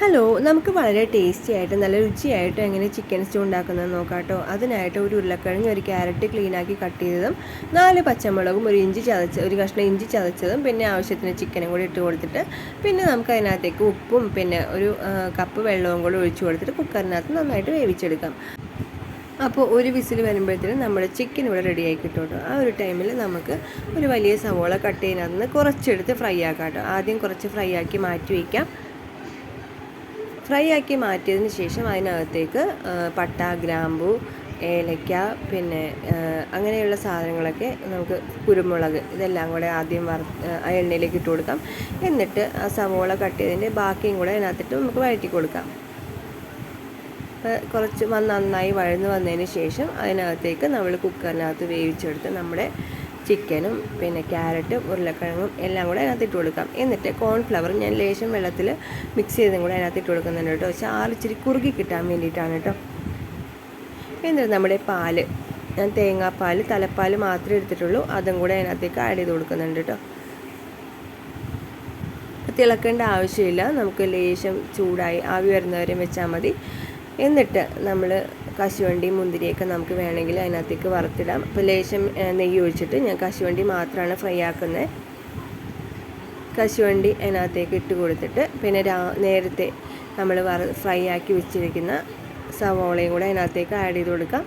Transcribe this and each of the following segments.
Hello നമുക്ക് വളരെ tasty ആയിട്ട് നല്ല രുചിയായിട്ട് എങ്ങനെ ചിക്കൻ സ്റ്റൂ ഉണ്ടാക്കുന്നത് നോക്കാം കേട്ടോ അതിനായിട്ട് ഒരു ഉരുളക്കിഴങ്ങ് ഒരു ക്യാരറ്റ് ക്ലീനാക്കി കട്ട് ചെയ്തതും നാല് പച്ചമുളകും ഒരു ഇഞ്ചി ചതച്ച ഒരു കഷ്ണം ഇഞ്ചി ചതച്ചതും പിന്നെ ആവശ്യത്തിന് ചിക്കനും കൂടി ഇട്ട് കൊടുത്തിട്ട് പിന്നെ നമുക്ക് അതിനകത്തേക്ക് ഉപ്പും പിന്നെ ഒരു കപ്പ് വെള്ളവും കൂടി ഒഴിച്ചു കൊടുത്തിട്ട് കുക്കറിനകത്ത് നന്നായിട്ട് വേവിച്ചെടുക്കാം. അപ്പോൾ ഒരു വിസിൽ വരുമ്പോഴത്തേനും നമ്മുടെ ചിക്കൻ ഇവിടെ റെഡിയായി ആയി കിട്ടും ആ ഒരു ടൈമിൽ നമുക്ക് ഒരു വലിയ സവോള കട്ട് ചെയ്യുന്നതിൽ നിന്ന് കുറച്ചെടുത്ത് ഫ്രൈ ആക്കാം കേട്ടോ. ആദ്യം കുറച്ച് ഫ്രൈ ആക്കി മാറ്റി വയ്ക്കാം ഫ്രൈ ആക്കി മാറ്റിയതിന് ശേഷം അതിനകത്തേക്ക് പട്ട ഗ്രാമ്പു ഏലക്ക പിന്നെ അങ്ങനെയുള്ള സാധനങ്ങളൊക്കെ നമുക്ക് കുരുമുളക് ഇതെല്ലാം കൂടെ ആദ്യം വറ എണ്ണയിലേക്ക് ഇട്ട് കൊടുക്കാം. എന്നിട്ട് ആ സവോള കട്ട് ചെയ്തതിന്റെ ബാക്കിയും കൂടെ അതിനകത്തിട്ട് നമുക്ക് വഴറ്റി കൊടുക്കാം. കുറച്ച് നന്നായി വഴന്ന് വന്നതിന് ശേഷം അതിനകത്തേക്ക് നമ്മൾ കുക്കറിനകത്ത് വേവിച്ചെടുത്ത് നമ്മുടെ ചിക്കനും പിന്നെ ക്യാരറ്റും ഉരുളക്കിഴങ്ങും എല്ലാം കൂടെ അതിനകത്ത് ഇട്ട് കൊടുക്കാം. എന്നിട്ട് കോൺഫ്ലവർ ഞാൻ ലേശം വെള്ളത്തിൽ മിക്സ് ചെയ്തും കൂടെ അതിനകത്ത് ഇട്ട് കൊടുക്കുന്നുണ്ട് കേട്ടോ. ചാറ് ഇച്ചിരി കുറുകി കിട്ടാൻ വേണ്ടിയിട്ടാണ് കേട്ടോ. എന്നിട്ട് നമ്മുടെ പാൽ. ഞാൻ തേങ്ങാപ്പാൽ തലപ്പാൽ മാത്രമേ എടുത്തിട്ടുള്ളൂ. അതും കൂടെ അതിനകത്തേക്ക് ആഡ് ചെയ്ത് കൊടുക്കുന്നുണ്ട് കേട്ടോ. തിളക്കേണ്ട ആവശ്യമില്ല. നമുക്ക് ലേശം ചൂടായി ആവി വരുന്നവരെയും വെച്ചാൽ മതി. എന്നിട്ട് നമ്മൾ കശുവണ്ടി മുന്തിരിയൊക്കെ നമുക്ക് വേണമെങ്കിൽ അതിനകത്തേക്ക് വറുത്തിടാം. അപ്പോൾ ലേശം നെയ്യ് ഒഴിച്ചിട്ട് ഞാൻ കശുവണ്ടി മാത്രമാണ് ഫ്രൈ ആക്കുന്നത് കശുവണ്ടി അതിനകത്തേക്ക് ഇട്ട് കൊടുത്തിട്ട് പിന്നെ രാ നേരത്തെ നമ്മൾ വറ ഫ്രൈ ആക്കി വെച്ചിരിക്കുന്ന സവോളയും കൂടെ അതിനകത്തേക്ക് ആഡ് ചെയ്ത് കൊടുക്കാം.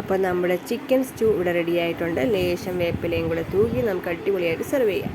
അപ്പോൾ നമ്മുടെ ചിക്കൻ സ്റ്റൂ ഇവിടെ റെഡി ആയിട്ടുണ്ട്. ലേശം വേപ്പിലയും കൂടെ തൂക്കി നമുക്ക് അടിപൊളിയായിട്ട് സെർവ് ചെയ്യാം.